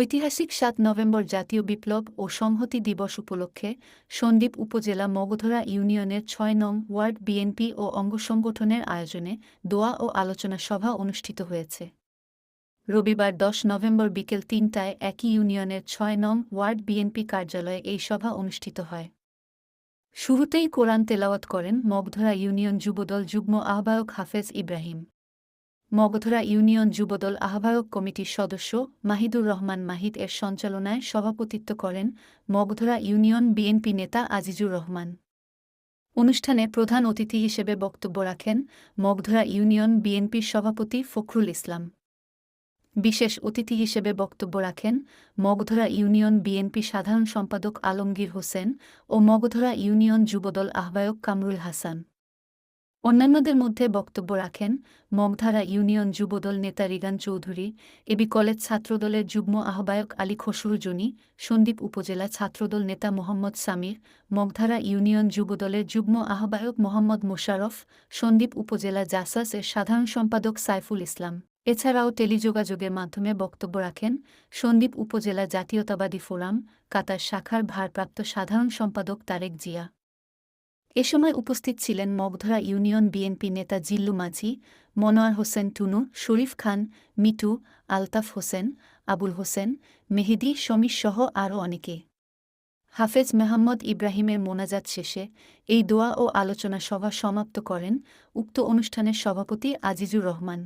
ঐতিহাসিক সাত নভেম্বর জাতীয় বিপ্লব ও সংহতি দিবস উপলক্ষে সন্দ্বীপ উপজেলা মগধরা ইউনিয়নের ছয় নং ওয়ার্ড বিএনপি ও অঙ্গসংগঠনের আয়োজনে দোয়া ও আলোচনা সভা অনুষ্ঠিত হয়েছে। রবিবার দশ নভেম্বর বিকেল তিনটায় একই ইউনিয়নের ছয় নং ওয়ার্ড বিএনপি কার্যালয়ে এই সভা অনুষ্ঠিত হয়। শুরুতেই কোরআন তেলাওয়াত করেন মগধরা ইউনিয়ন যুবদল যুগ্ম আহ্বায়ক হাফেজ ইব্রাহিম। মগধরা ইউনিয়ন যুবদল আহ্বায়ক কমিটির সদস্য মাহিদুর রহমান মাহিদ এর সঞ্চালনায় সভাপতিত্ব করেন মগধরা ইউনিয়ন বিএনপি নেতা আজিজুর রহমান। অনুষ্ঠানে প্রধান অতিথি হিসেবে বক্তব্য রাখেন মগধরা ইউনিয়ন বিএনপির সভাপতি ফখরুল ইসলাম। বিশেষ অতিথি হিসেবে বক্তব্য রাখেন মগধরা ইউনিয়ন বিএনপি সাধারণ সম্পাদক আলমগীর হোসেন ও মগধরা ইউনিয়ন যুবদল আহ্বায়ক কামরুল হাসান। অন্যান্যদের মধ্যে বক্তব্য রাখেন মগধারা ইউনিয়ন যুবদল নেতা রিগান চৌধুরী, এবি কলেজ ছাত্রদলের যুগ্ম আহ্বায়ক আলী খসরুজনী সন্দ্বীপ উপজেলা ছাত্রদল নেতা মোহাম্মদ সামির, মগধারা ইউনিয়ন যুবদলের যুগ্ম আহ্বায়ক মোহাম্মদ মোশারফ সন্দ্বীপ উপজেলা জাসাস এর সাধারণ সম্পাদক সাইফুল ইসলাম। এছাড়াও টেলিযোগাযোগের মাধ্যমে বক্তব্য রাখেন সন্দ্বীপ উপজেলা জাতীয়তাবাদী ফোরাম, কাতার শাখার ভারপ্রাপ্ত সাধারণ সম্পাদক তারেক জিয়া। এ সময় উপস্থিত ছিলেন মগধরা ইউনিয়ন বিএনপি নেতা জিল্লু মাঝি, মনোয়ার হোসেন টুনু, শরীফ খান মিটু আলতাফ হোসেন, আবুল হোসেন, মেহেদি, সমীর সহ আরও অনেকে। হাফেজ মেহম্মদ ইব্রাহিমের মোনাজাত শেষে এই দোয়া ও আলোচনা সভা সমাপ্ত করেন উক্ত অনুষ্ঠানের সভাপতি আজিজুর রহমান।